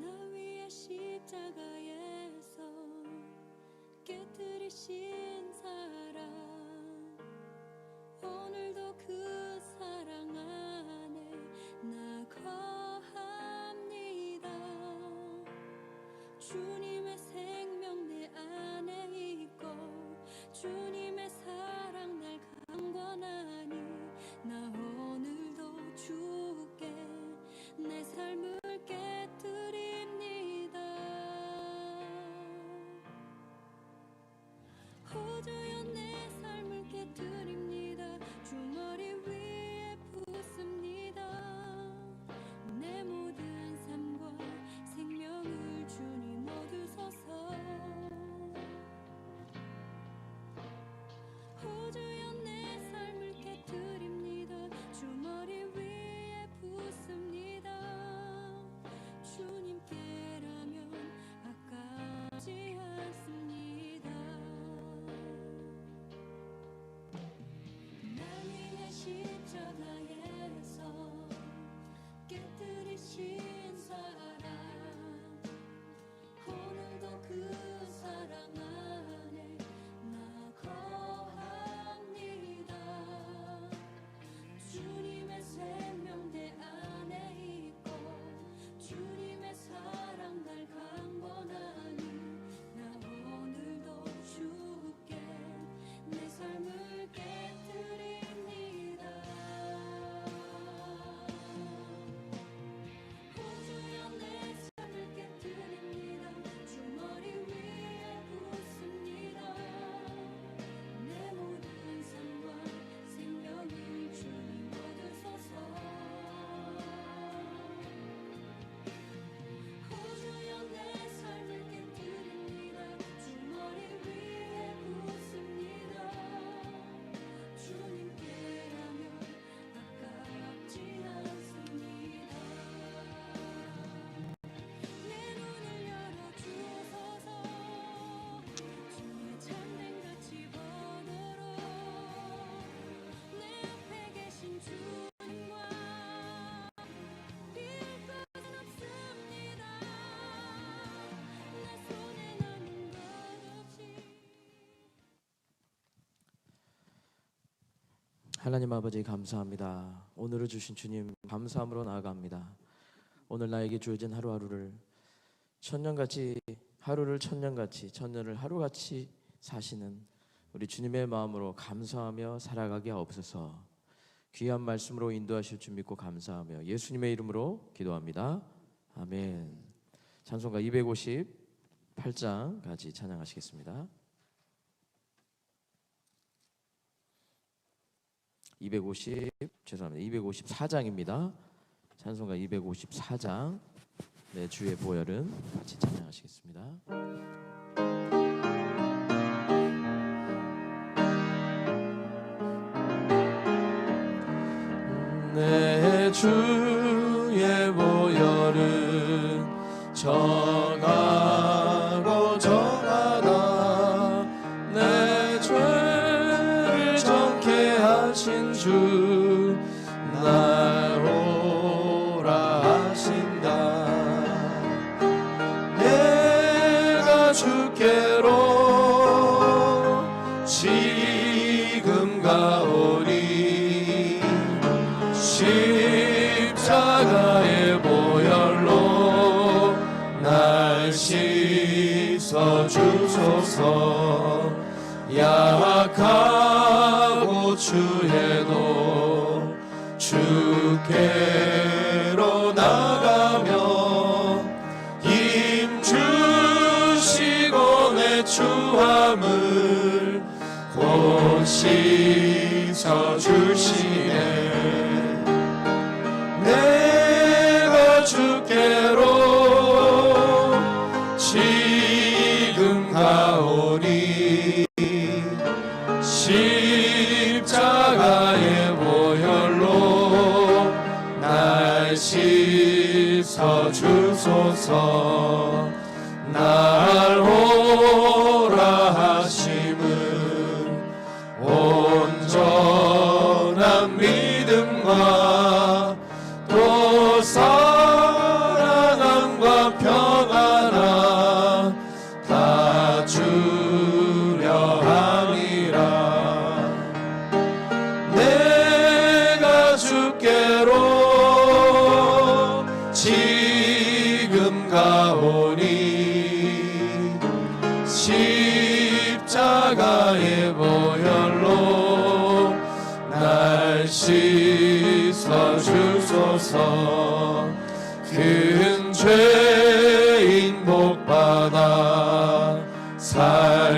나 위의 십자가에서 깨뜨리신 사랑. 오늘도 그 사랑 안에 나 거합니다. 주 하나님 아버지 감사합니다. 오늘을 주신 주님 감사함으로 나아갑니다. 오늘 나에게 주어진 하루하루를 천년같이 하루를 천년같이 천년을 하루같이 사시는 우리 주님의 마음으로 감사하며 살아가게 하옵소서. 귀한 말씀으로 인도하실 줄 믿고 감사하며 예수님의 이름으로 기도합니다. 아멘. 찬송가 258장 같이 찬양하시겠습니다. 250 죄송합니다. 254장입니다. 찬송가 254장. 네, 주의 보혈은 같이 찬양하시겠습니다. 내 주의 보혈은 정 십자가의 보혈로 날 씻어 주소서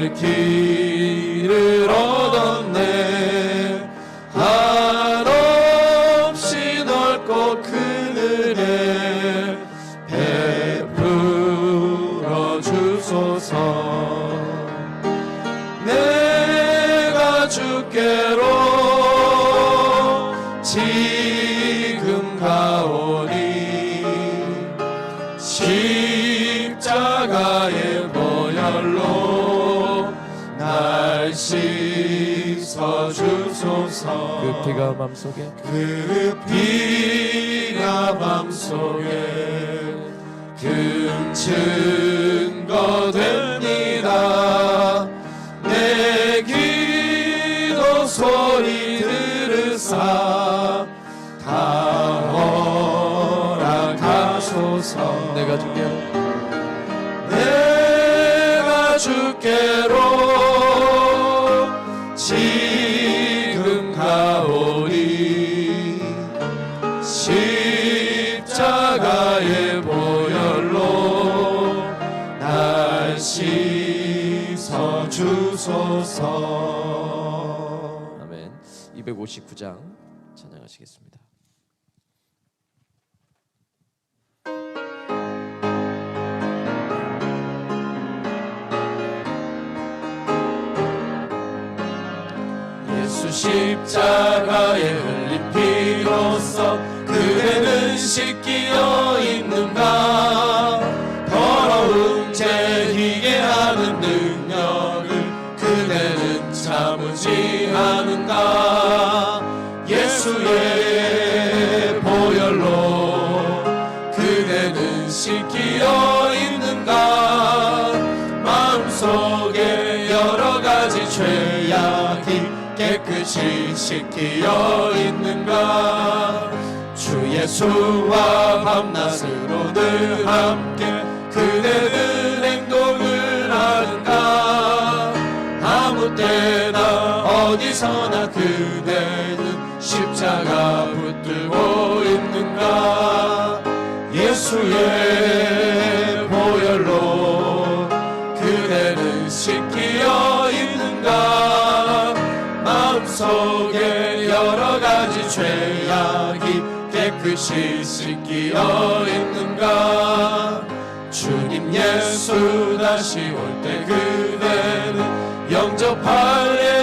살 그 피가 맘속에 그 피가 맘속에 금 증거 됩니다. 내 기도 소리 들으사 다 허락하소서. 내가 주께 내가 주께로 주소서. 아멘. 259장 찬양하시겠습니다. 예수 십자가에 흘린 피로써 그대는 씻기어 있는가 예수의 보혈로 그대는 씻기어 있는가? 마음속에 여러 가지 죄악이 깨끗이 씻기어 있는가? 주 예수와 밤낮으로 늘 함께 그대는 행동을 하는가? 아무 때나 그대는 십자가 붙들고 있는가? 예수의 보혈로 그대는 씻기어 있는가? 마음속에 여러 가지 죄악이 깨끗이 씻기어 있는가? 주님 예수 다시 올 때 그대는 영접할 예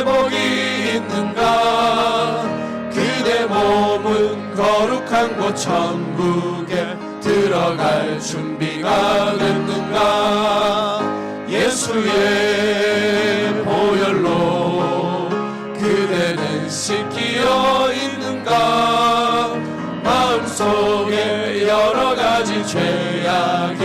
거룩한 곳 천국에 들어갈 준비가 됐는가? 예수의 보혈로 그대는 씻기어 있는가? 마음속에 여러 가지 죄악이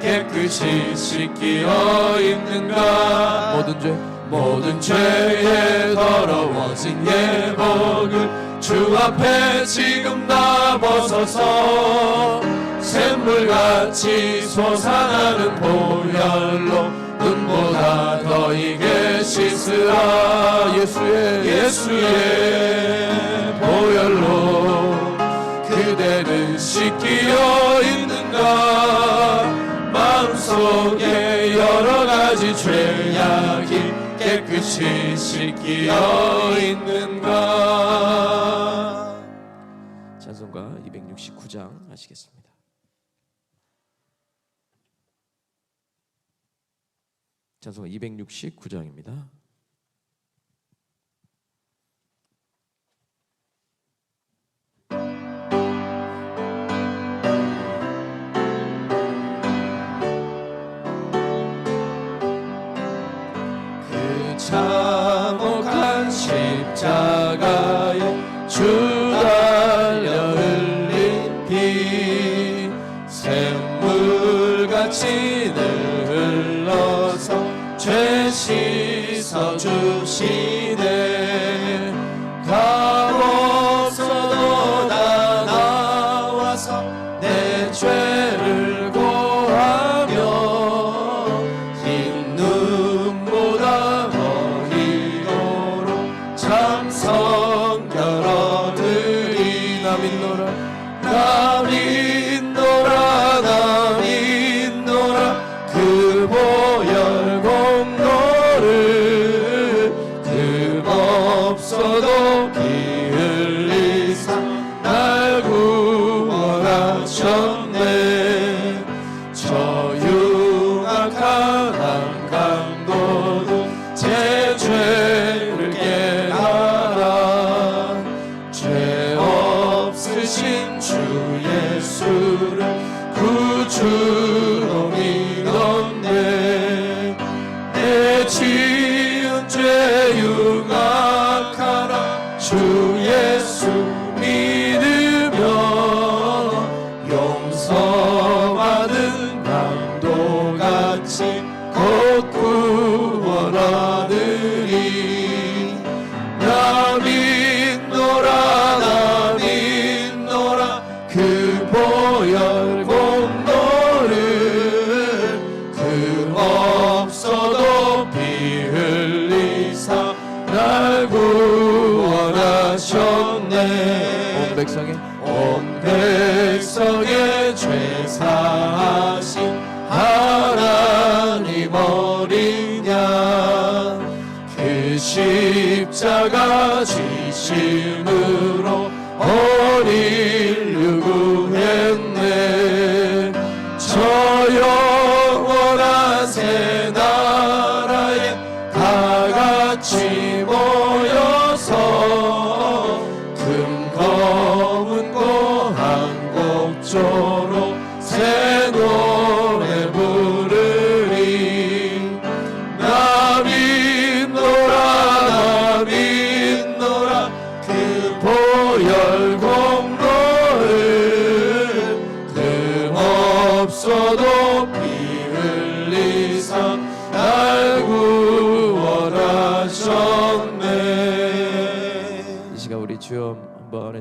깨끗이 씻기어 있는가? 모든 죄 모든 죄에 더러워진 예복을 주 앞에 지금 다 벗어서 샘물같이 솟아나는 보혈로 눈보다 더 이게 씻으라. 예수의 예수의 보혈로 그대는 씻기어 있는가? 마음속에 여러 가지 죄악이 깨끗이 씻기어 있는가? 찬송가 269장 하시겠습니다. 찬송가 269장입니다 십자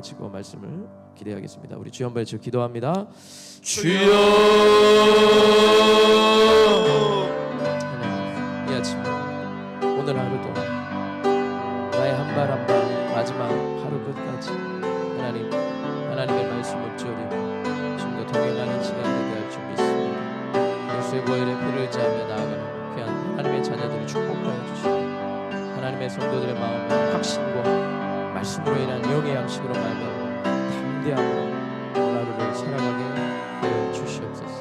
외치고 말씀을 기대하겠습니다. 우리 주여 한번 외치고 기도합니다. 주여 하나님, 이 아침 오늘 하루도 나의 한 발 한 발 마지막 하루 끝까지 하나님 하나님의 말씀 묵조리 주님과 동행하는 시간 되게 할줄 믿습니다. 예수의 보혈의 피를 의지하며 나아가는 귀한 하나님의 자녀들을 축복하여 주시고 하나님의 성도들의 마음에 확신과 말씀으로 인한 영의 양식으로 말미암아 담대함으로 하루를 살아가게 하여 주시옵소서.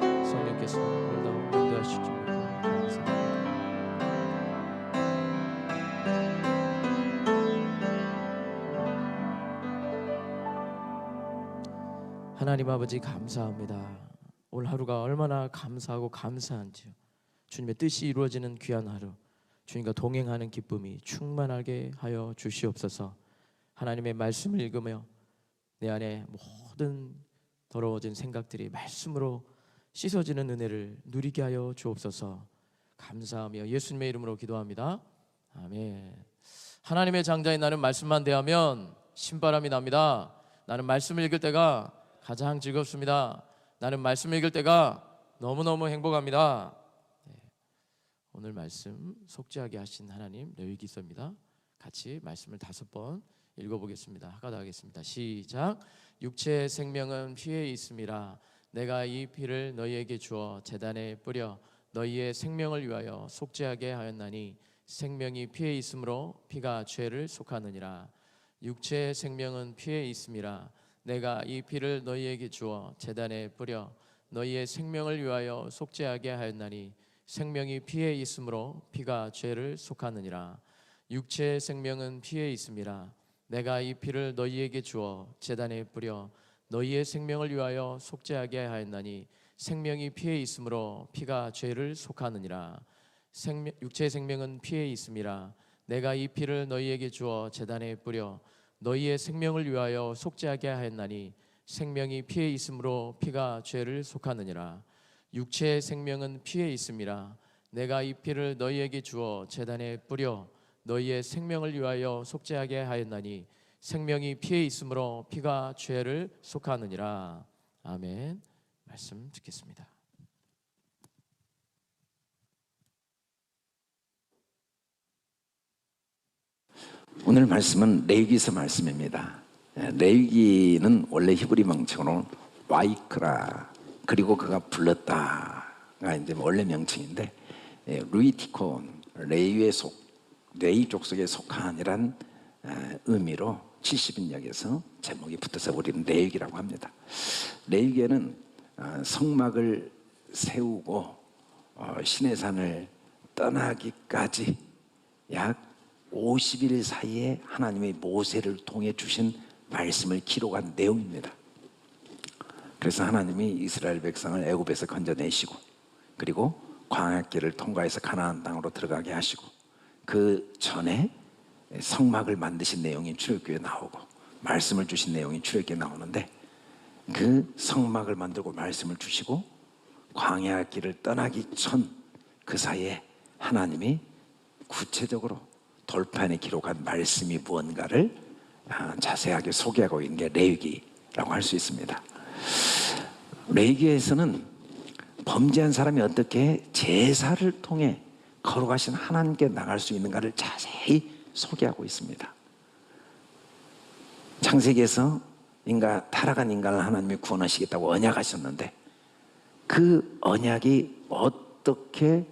성령께서 오늘도 인도하실 줄 감사합니다. 하나님 아버지 감사합니다. 오늘 하루가 얼마나 감사하고 감사한지요. 주님의 뜻이 이루어지는 귀한 하루. 주님과 동행하는 기쁨이 충만하게 하여 주시옵소서. 하나님의 말씀을 읽으며 내 안에 모든 더러워진 생각들이 말씀으로 씻어지는 은혜를 누리게 하여 주옵소서. 감사하며 예수님의 이름으로 기도합니다. 아멘. 하나님의 장자인 나는 말씀만 대하면 신바람이 납니다. 나는 말씀을 읽을 때가 가장 즐겁습니다. 나는 말씀 읽을 때가 너무너무 행복합니다. 네. 오늘 말씀 속죄하게 하신 하나님 레위기서입니다. 같이 말씀을 다섯 번 읽어보겠습니다. 하가다 하겠습니다. 시작. 육체의 생명은 피에 있음이라. 내가 이 피를 너희에게 주어 제단에 뿌려 너희의 생명을 위하여 속죄하게 하였나니 생명이 피에 있으므로 피가 죄를 속하느니라. 육체의 생명은 피에 있음이라. 내가 이 피를 너희에게 주어 제단에 뿌려 너희의 생명을 위하여 속죄하게 하였나니 생명이 피에 있으므로 피가 죄를 속하느니라. 육체의 생명은 피에 있음이라. 내가 이 피를 너희에게 주어 제단에 뿌려 너희의 생명을 위하여 속죄하게 하였나니 생명이 피에 있으므로 피가 죄를 속하느니라. 생명, 육체의 생명은 피에 있음이라. 내가 이 피를 너희에게 주어 제단에 뿌려 너희의 생명을 위하여 속죄하게 하였나니 생명이 피에 있으므로 피가 죄를 속하느니라. 육체의 생명은 피에 있음이라. 내가 이 피를 너희에게 주어 제단에 뿌려 너희의 생명을 위하여 속죄하게 하였나니 생명이 피에 있으므로 피가 죄를 속하느니라. 아멘. 말씀 듣겠습니다. 오늘 말씀은 레위기서 말씀입니다. 에, 레위기는 원래 히브리 명칭으로 와이크라 그리고 그가 불렀다가 이제 원래 명칭인데 예, 루이티콘 레위의 속 레위 족속에 속한이란 에, 의미로 70인역에서 제목이 붙어서 우리는 레위기라고 합니다. 레위기에는 어, 성막을 세우고 어, 시내산을 떠나기까지 약 50일 사이에 하나님의 모세를 통해 주신 말씀을 기록한 내용입니다. 그래서 하나님이 이스라엘 백성을 애굽에서 건져내시고 그리고 광야길을 통과해서 가나안 땅으로 들어가게 하시고 그 전에 성막을 만드신 내용이 출애굽기에 나오고 말씀을 주신 내용이 출애굽기에 나오는데 그 성막을 만들고 말씀을 주시고 광야 길을 떠나기 전 그 사이에 하나님이 구체적으로 돌판에 기록한 말씀이 무언가를 아, 자세하게 소개하고 있는 게 레위기라고 할 수 있습니다. 레위기에서는 범죄한 사람이 어떻게 제사를 통해 거룩하신 하나님께 나갈 수 있는가를 자세히 소개하고 있습니다. 창세기에서 인간 타락한 인간을 하나님이 구원하시겠다고 언약하셨는데 그 언약이 어떻게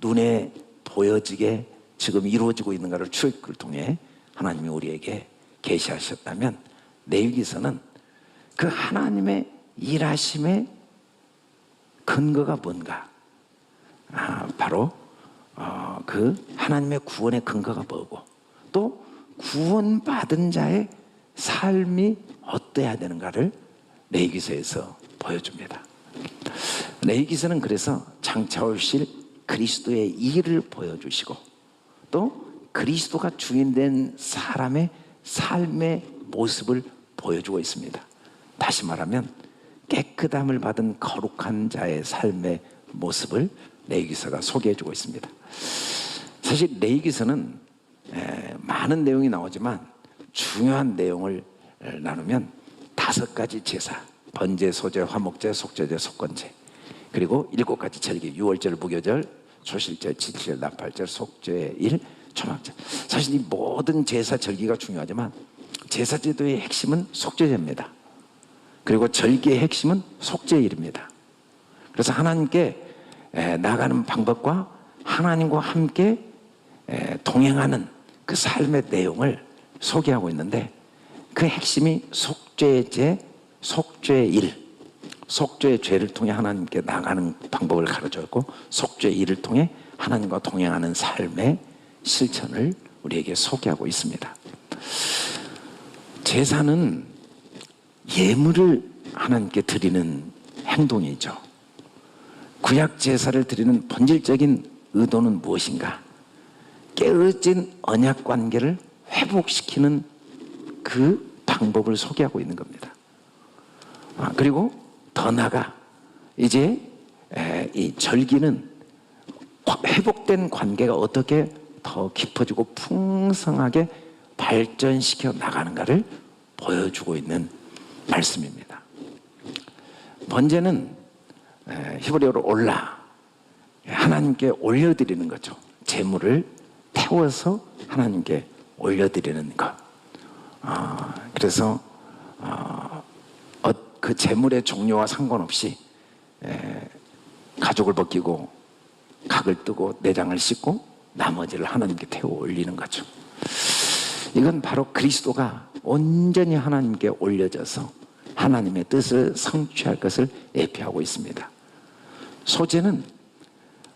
눈에 보여지게 지금 이루어지고 있는가를 출애굽을 통해 하나님이 우리에게 계시하셨다면 레위기서는 그 하나님의 일하심의 근거가 뭔가? 아, 바로 어, 그 하나님의 구원의 근거가 뭐고 또 구원받은 자의 삶이 어때야 되는가를 레이기서에서 보여줍니다. 레이기서는 그래서 장차 오실 그리스도의 일을 보여주시고 또 그리스도가 주인된 사람의 삶의 모습을 보여주고 있습니다. 다시 말하면 깨끗함을 받은 거룩한 자의 삶의 모습을 레이기서가 소개해주고 있습니다. 사실 레이기서는 에, 많은 내용이 나오지만 중요한 내용을 에, 나누면 다섯 가지 제사 번제, 소제, 화목제, 속죄제, 속건제 그리고 일곱 가지 절기 유월절, 무교절, 초실절, 지칠절, 나팔절, 속죄일, 초막절 사실 이 모든 제사 절기가 중요하지만 제사 제도의 핵심은 속죄제입니다. 그리고 절기의 핵심은 속죄일입니다. 그래서 하나님께 에, 나가는 방법과 하나님과 함께 에, 동행하는 그 삶의 내용을 소개하고 있는데 그 핵심이 속죄제, 속죄일, 속죄의 죄를 통해 하나님께 나가는 방법을 가르쳤고 속죄의 일을 통해 하나님과 동행하는 삶의 실천을 우리에게 소개하고 있습니다. 제사는 예물을 하나님께 드리는 행동이죠. 구약 제사를 드리는 본질적인 의도는 무엇인가? 깨어진 언약 관계를 회복시키는 그 방법을 소개하고 있는 겁니다. 아, 그리고 더 나가 이제 에, 이 절기는 과- 회복된 관계가 어떻게 더 깊어지고 풍성하게 발전시켜 나가는가를 보여주고 있는 말씀입니다. 번제는 에, 히브리어로 올라 하나님께 올려드리는 거죠. 재물을 태워서 하나님께 올려드리는 것. 아, 그래서 어, 어, 그 재물의 종류와 상관없이 에, 가죽을 벗기고 각을 뜨고 내장을 씻고 나머지를 하나님께 태워 올리는 거죠. 이건 바로 그리스도가 온전히 하나님께 올려져서 하나님의 뜻을 성취할 것을 예표하고 있습니다. 소재는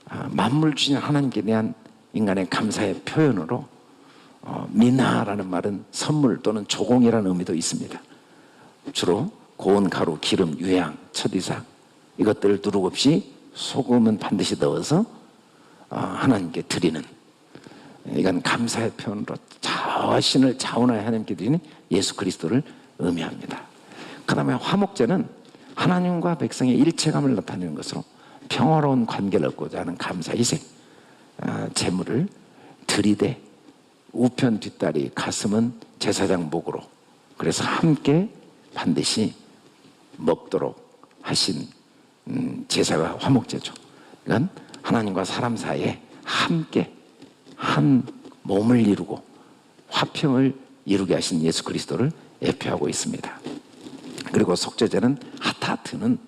아, 만물 주신 하나님께 대한 인간의 감사의 표현으로 어, 미나라는 말은 선물 또는 조공이라는 의미도 있습니다. 주로 고운 가루, 기름, 유향, 첫이삭 이것들을 두룩 없이 소금은 반드시 넣어서 어, 하나님께 드리는 이건 감사의 표현으로 자신을 자원하여 하나님께 드리는 예수 그리스도를 의미합니다. 그 다음에 화목제는 하나님과 백성의 일체감을 나타내는 것으로 평화로운 관계를 얻고자 하는 감사 희생 아, 재물을 들이대 우편 뒷다리 가슴은 제사장 목으로 그래서 함께 반드시 먹도록 하신 음, 제사가 화목제죠. 이건 하나님과 사람 사이에 함께 한 몸을 이루고 화평을 이루게 하신 예수 그리스도를 예표하고 있습니다. 그리고 속죄제는 하타트는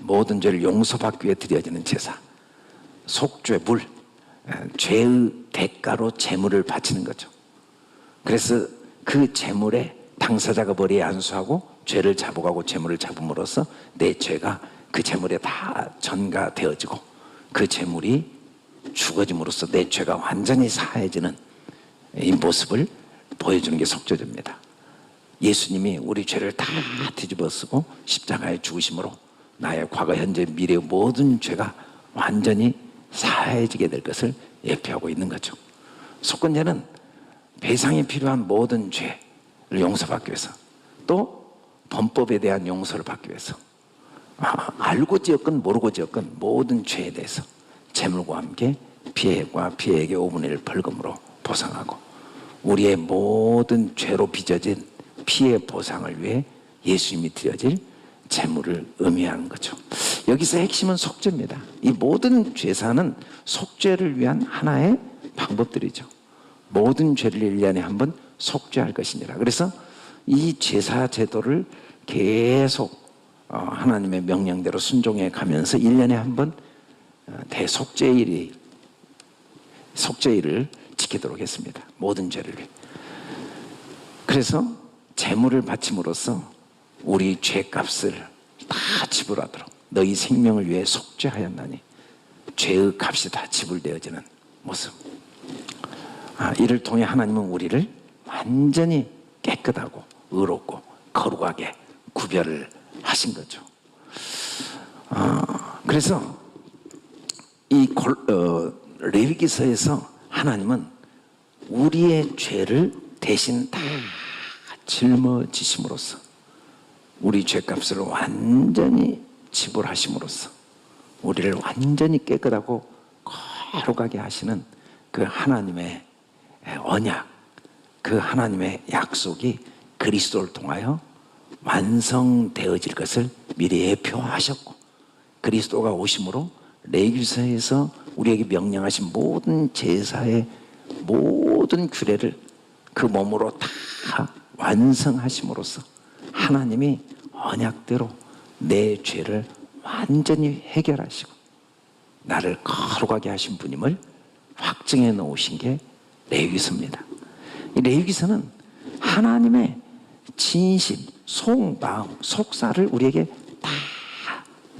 모든 죄를 용서받기 위해 드려지는 제사. 속죄물, 에, 죄의 대가로 제물을 바치는 거죠. 그래서 그 제물에 당사자가 머리에 안수하고 죄를 잡아가고 제물을 잡음으로써 내 죄가 그 제물에 다 전가되어지고 그 제물이 죽어짐으로써 내 죄가 완전히 사해지는 이 모습을 보여주는 게 속죄제입니다. 예수님이 우리 죄를 다 뒤집어 쓰고 십자가에 죽으심으로 나의 과거, 현재, 미래의 모든 죄가 완전히 사해지게 될 것을 예표하고 있는 거죠. 속건제는 배상이 필요한 모든 죄를 용서받기 위해서 또 범법에 대한 용서를 받기 위해서 아, 알고 지었건 모르고 지었건 모든 죄에 대해서 재물과 함께 피해과 피해에게 5분의 1 벌금으로 보상하고 우리의 모든 죄로 빚어진 피해 보상을 위해 예수님이 드려질 재물을 의미하는 거죠. 여기서 핵심은 속죄입니다. 이 모든 죄사는 속죄를 위한 하나의 방법들이죠. 모든 죄를 1년에 한 번 속죄할 것이니라. 그래서 이 제사 제도를 계속 어, 하나님의 명령대로 순종해 가면서 1년에 한번 어, 대속죄일이 속죄일을 지키도록 했습니다. 모든 죄를. 그래서 재물을 바침으로써 우리 죄값을 다 지불하도록 너희 생명을 위해 속죄하였나니 죄의 값이 다 지불되어지는 모습. 아, 이를 통해 하나님은 우리를 완전히 깨끗하고 의롭고 거룩하게 구별을 하신 거죠. 아, 그래서 이 골, 어, 레위기서에서 하나님은 우리의 죄를 대신 다 짊어지심으로써 우리 죄값을 완전히 지불하심으로써 우리를 완전히 깨끗하고 거룩하게 하시는 그 하나님의 언약, 그 하나님의 약속이 그리스도를 통하여 완성되어질 것을 미리 예표하셨고 그리스도가 오심으로 레위기서에서 우리에게 명령하신 모든 제사의 모든 규례를 그 몸으로 다 완성하심으로써 하나님이 언약대로 내 죄를 완전히 해결하시고 나를 거룩하게 하신 분임을 확증해 놓으신 게 레위기서입니다. 이 레위기서는 하나님의 진심, 속 마음, 속사를 우리에게 다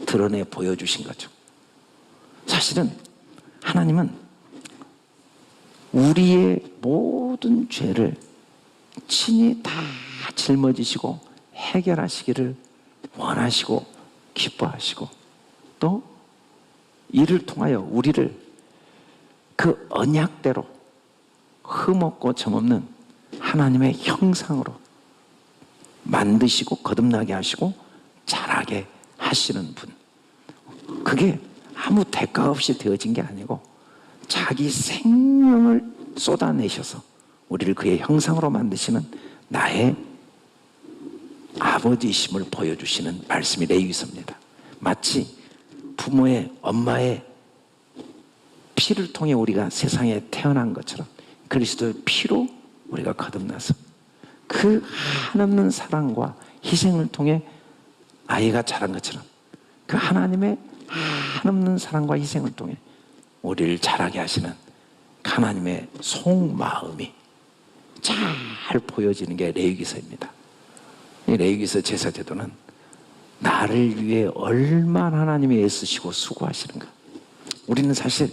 드러내 보여주신 거죠. 사실은 하나님은 우리의 모든 죄를 친히 다 짊어지시고 해결하시기를 원하시고 기뻐하시고 또 이를 통하여 우리를 그 언약대로 흠없고 점없는 하나님의 형상으로 만드시고 거듭나게 하시고 자라게 하시는 분. 그게 아무 대가 없이 되어진 게 아니고 자기 생명을 쏟아내셔서 우리를 그의 형상으로 만드시는 나의 아버지심을 보여주시는 말씀이 레위기서입니다. 마치 부모의 엄마의 피를 통해 우리가 세상에 태어난 것처럼 그리스도의 피로 우리가 거듭나서 그 한없는 사랑과 희생을 통해 아이가 자란 것처럼 그 하나님의 한없는 사랑과 희생을 통해 우리를 자라게 하시는 하나님의 속마음이 잘 보여지는 게 레위기서입니다. 이 레위기서 제사 제도는 나를 위해 얼마나 하나님이 애쓰시고 수고하시는가. 우리는 사실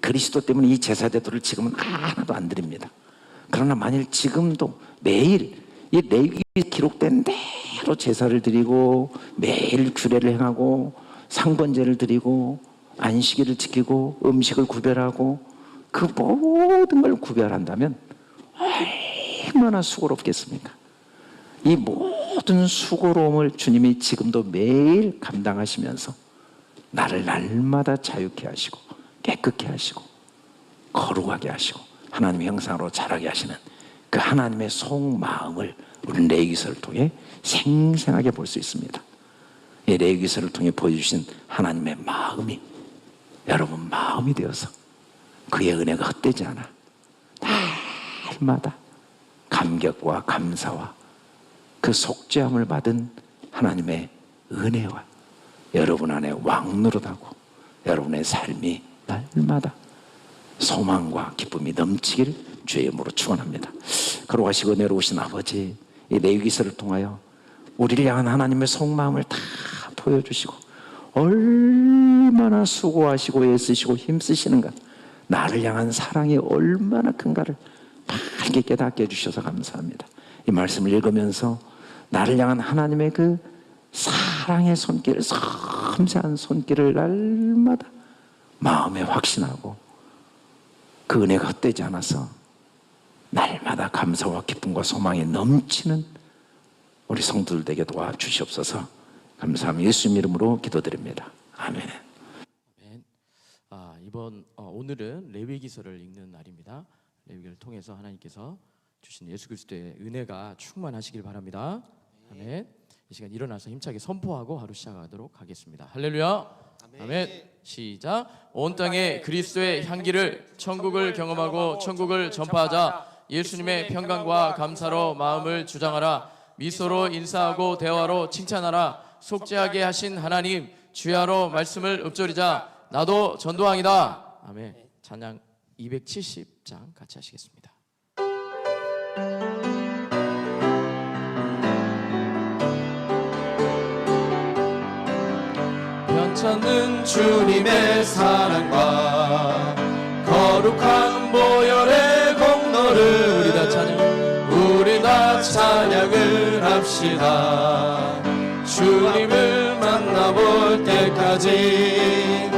그리스도 때문에 이 제사 제도를 지금은 하나도 안 드립니다. 그러나 만일 지금도 매일 이 레위 기록된 대로 제사를 드리고 매일 규례를 행하고 상번제를 드리고 안식일을 지키고 음식을 구별하고 그 모든 걸 구별한다면 얼마나 수고롭겠습니까? 이 모든 수고로움을 주님이 지금도 매일 감당하시면서 나를 날마다 자유케 하시고 깨끗게 하시고 거룩하게 하시고 하나님의 형상으로 자라게 하시는 그 하나님의 속마음을 우리 레위기서를 통해 생생하게 볼 수 있습니다. 이 레위기서를 통해 보여주신 하나님의 마음이 여러분 마음이 되어서 그의 은혜가 헛되지 않아 날마다 감격과 감사와 그 속죄함을 받은 하나님의 은혜와 여러분 안에 왕노릇하고 여러분의 삶이 날마다 소망과 기쁨이 넘치길 주의 이름으로 축원합니다. 걸어가시고 내려오신 아버지 이 레위기서를 통하여 우리를 향한 하나님의 속마음을 다 보여주시고 얼마나 수고하시고 애쓰시고 힘쓰시는가 나를 향한 사랑이 얼마나 큰가를 밝게 깨닫게 해주셔서 감사합니다. 이 말씀을 읽으면서 나를 향한 하나님의 그 사랑의 손길, 섬세한 손길을 날마다 마음에 확신하고 그 은혜가 헛되지 않아서 날마다 감사와 기쁨과 소망이 넘치는 우리 성도들 되게 도와주시옵소서 감사함 예수님 이름으로 기도드립니다. 아멘. 아멘. 아, 이번 어, 오늘은 레위기서를 읽는 날입니다. 레위기를 통해서 하나님께서 주신 예수 그리스도의 은혜가 충만하시길 바랍니다. 아멘. 이 시간 일어나서 힘차게 선포하고 하루 시작하도록 하겠습니다. 할렐루야. 아멘. 시작. 온 땅에 그리스도의 향기를 천국을 경험하고 천국을 전파하자. 예수님의 평강과 감사로 마음을 주장하라. 미소로 인사하고 대화로 칭찬하라. 속죄하게 하신 하나님 주야로 말씀을 읊조리자. 나도 전도왕이다. 아멘. 찬양 270장 같이 하시겠습니다. 변찮는 주님의 사랑과 거룩한 보혈의 공로를 우리 다 찬양. 우리 다 찬양을 합시다 주님을 만나볼 때까지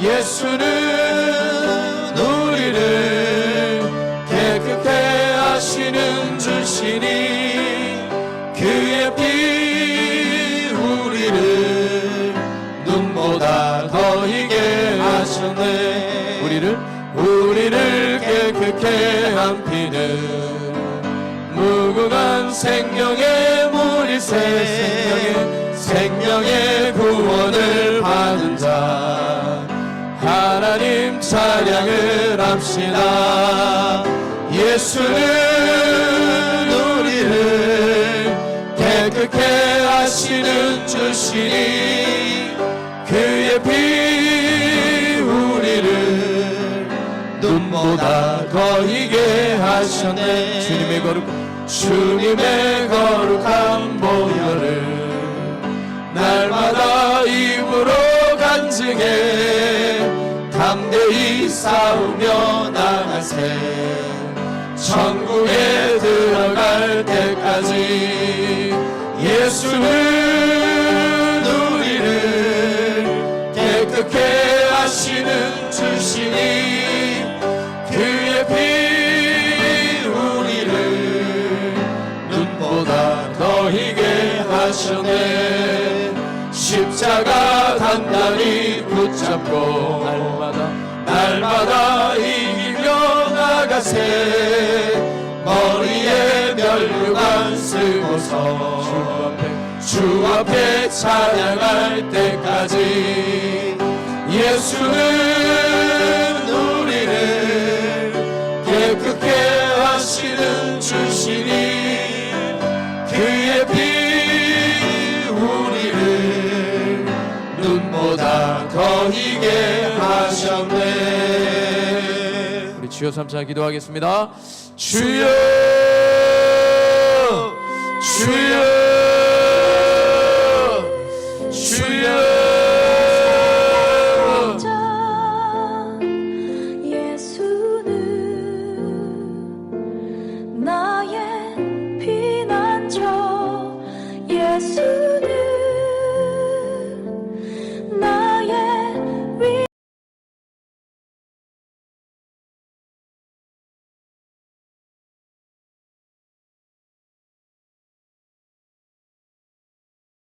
예수는 우리를 하셨네 우리를 우리를 깨끗게 한 피는 무궁한 생명의 물이 새 생명의 생명의 구원을 받은 자. 하나님 찬양을 합시다. 예수는 우리를 깨끗게 하시는 주시니 그의 피 보다 거이게 하셨네. 주님의 거룩 주님의 거룩한 보혈을 날마다 입으로 간증해 담대히 싸우며 나가세. 천국에 들어갈 때까지 예수는 우리를 깨끗게 하시는 주시니 십자가 단단히 붙잡고 날마다. 날마다 이기며 나가세. 머리에 면류관 쓰고서 주 앞에 주 앞에 찬양할 때까지 예수는 희게 하셨네. 우리 주여 삼차 기도하겠습니다. 주여! 주여